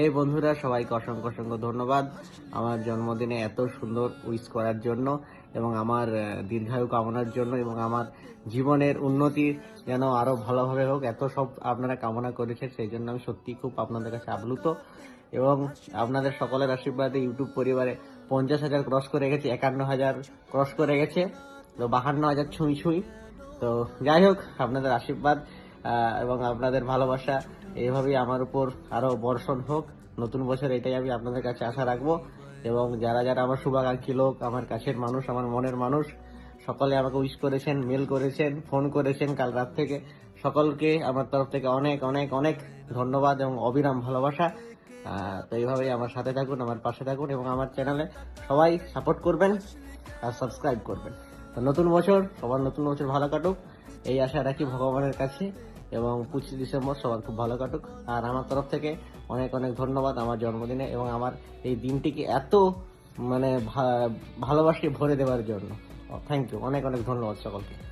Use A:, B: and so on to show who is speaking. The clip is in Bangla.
A: এই বন্ধুরা, সবাইকে অসংখ্য অসংখ্য ধন্যবাদ আমার জন্মদিনে এত সুন্দর উইশ করার জন্য এবং আমার দীর্ঘায়ু কামনার জন্য এবং আমার জীবনের উন্নতি যেন আরও ভালোভাবে হোক। এত সব আপনারা কামনা করেছেন, সেই জন্য আমি সত্যি খুব আপনাদের কাছে আপ্লুত এবং আপনাদের সকলের আশীর্বাদে ইউটিউব পরিবারে পঞ্চাশ হাজার ক্রস করে গেছে, একান্ন হাজার ক্রস করে গেছে, তো বাহান্ন হাজার ছুঁই ছুঁই। তো যাই হোক, আপনাদের আশীর্বাদ। এবং আপনাদের ভালোবাসা এইভাবেই আমার উপর আরও বর্ষণ হোক। নতুন বছর এটাই আমি আপনাদের কাছে আশা রাখব। এবং যারা যারা আমার শুভাকাঙ্ক্ষী লোক, আমার কাছের মানুষ, আমার মনের মানুষ, সকলে আমাকে উইশ করেছেন মেল করেছেন ফোন করেছেন কাল রাত থেকে। সকলকে আমার তরফ থেকে অনেক অনেক অনেক ধন্যবাদ এবং অবিরাম ভালোবাসা। তো এইভাবেই আমার সাথে থাকুন, আমার পাশে থাকুন এবং আমার চ্যানেলে সবাই সাপোর্ট করবেন আর সাবস্ক্রাইব করবেন। তো নতুন বছর, সবার নতুন বছর ভালো কাটুক। এই আশা রাখি ভগবানের কাছে। এবং পঁচিশ ডিসেম্বর সবার খুব ভালো কাটুক। আর আমার তরফ থেকে অনেক অনেক ধন্যবাদ আমার জন্মদিনে এবং আমার এই দিনটিকে এত মানে ভালোবাসি ভরে দেওয়ার জন্য। থ্যাংক ইউ অনেক অনেক ধন্যবাদ সকলকে।